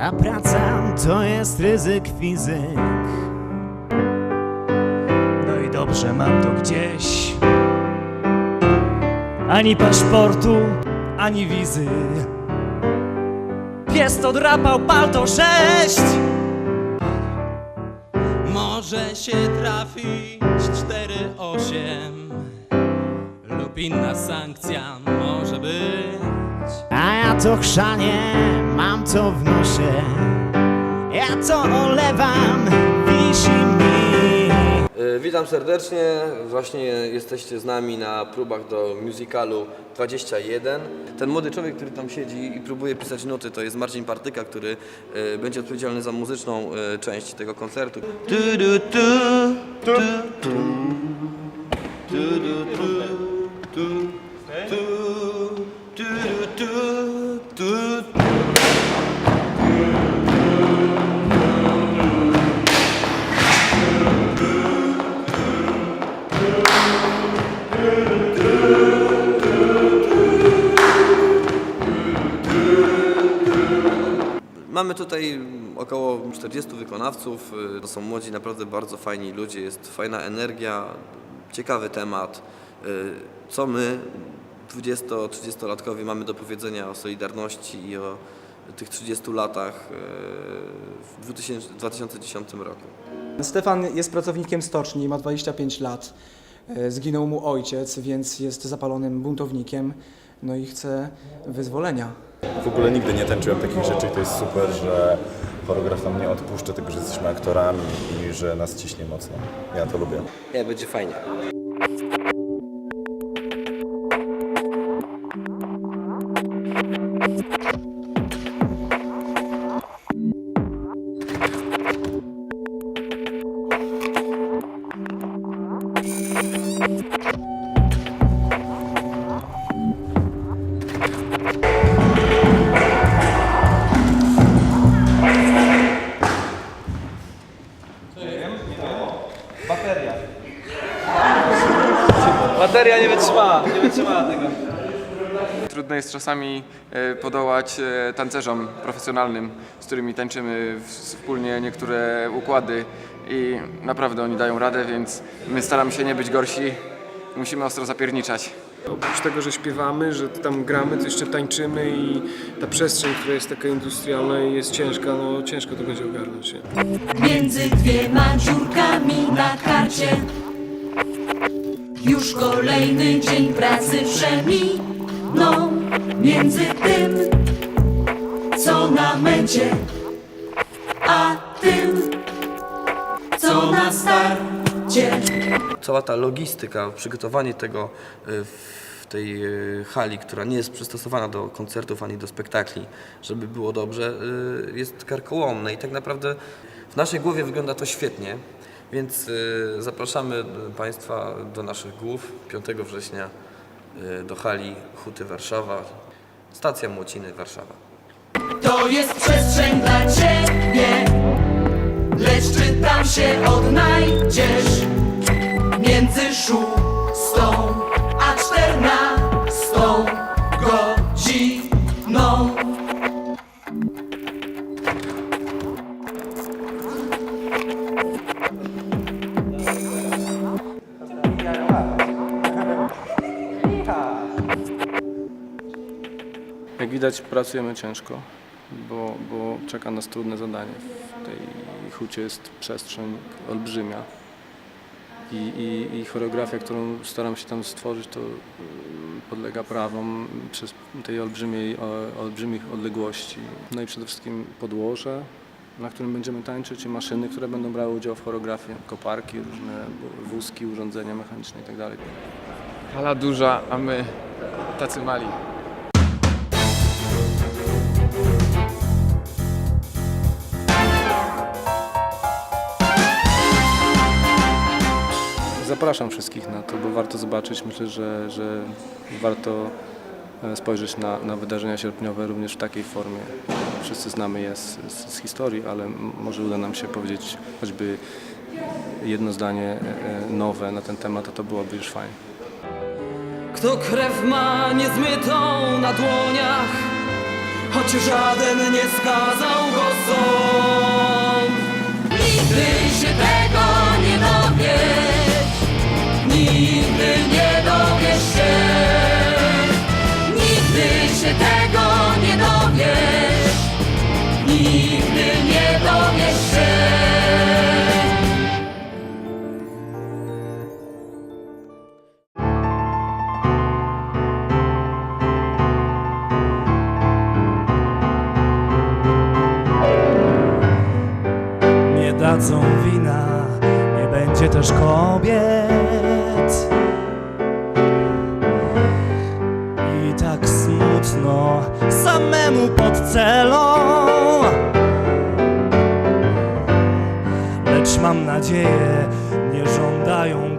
Ta praca to jest ryzyk fizyk. No i dobrze, mam to gdzieś. Ani paszportu, ani wizy. Pies to drapał palto sześć. Może się trafić 4-8 lub inna sankcja może być. To chrzanie, mam to w nosie. Ja to olewam, wisi mi. E, Witam serdecznie. Właśnie jesteście z nami na próbach do musicalu 21. Ten młody człowiek, który tam siedzi i próbuje pisać nuty, to jest Marcin Partyka, który e, będzie odpowiedzialny za muzyczną e, część tego koncertu. Tu, tu, tu, tu. Tu, tu, tu, tu, Mamy tutaj około 40 wykonawców. y, To są młodzi, naprawdę bardzo fajni ludzie. Jest fajna energia, ciekawy temat. Y, Co my, 20-30-latkowie, mamy do powiedzenia o Solidarności i o tych 30 latach y, w 2000 2010 roku. Stefan jest pracownikiem stoczni, ma 25 lat. E, Zginął mu ojciec, więc jest zapalonym buntownikiem, no i chce wyzwolenia. W ogóle nigdy nie tańczyłem takich rzeczy i to jest super, że choreograf nam nie odpuszcza tego, że jesteśmy aktorami i że nas ciśnie mocno. Ja to lubię. Nie, będzie fajnie. Bateria nie wytrzymała, nie wytrzymała tego. Trudno jest czasami e, podołać e, tancerzom profesjonalnym, z którymi tańczymy wspólnie niektóre układy i naprawdę oni dają radę, więc my staramy się nie być gorsi, musimy ostro zapierniczać. Oprócz tego, że śpiewamy, że tam gramy, to jeszcze tańczymy i ta przestrzeń, która jest taka industrialna i jest ciężka, no ciężko to będzie ogarnąć. Między dwiema dziurkami na karcie. Już kolejny dzień pracy przeminął między tym, co na męcie, a tym, co na starcie. cała ta logistyka, przygotowanie tego y, w tej y, hali, która nie jest przystosowana do koncertów ani do spektakli, żeby było dobrze, y, jest karkołomne i tak naprawdę w naszej głowie wygląda to świetnie. Więc y, zapraszamy y, Państwa do naszych głów. 5 września y, do hali Huty Warszawa, stacja Młociny Warszawa. To jest przestrzeń dla ciebie, Jak widać pracujemy ciężko, bo, bo czeka nas trudne zadanie. W tej hucie jest przestrzeń olbrzymia i, i, i choreografia, którą staram się tam stworzyć, to y, podlega prawom przez tej olbrzymiej, olbrzymich odległości. No i przede wszystkim podłoże, na którym będziemy tańczyć i maszyny, które będą brały udział w choreografii, koparki, różne wózki, urządzenia mechaniczne itd. Hala duża, a my tacy mali. Zapraszam wszystkich na to, bo warto zobaczyć. Myślę, że, że warto e, spojrzeć na, na wydarzenia sierpniowe również w takiej formie. Wszyscy znamy je z, z, z historii, ale może uda nam się powiedzieć choćby jedno zdanie e, e, nowe na ten temat, a to byłoby już fajnie. Kto krew ma niezmytą na dłoniach, choć żaden nie skazał Nigdy nie dowiesz się. Nigdy się tego nie dowiesz. Nigdy nie dowiesz się. Nie dadzą wina, nie będzie też kobiet. I tak smutno samemu pod celą. Lecz mam nadzieję, nie żądają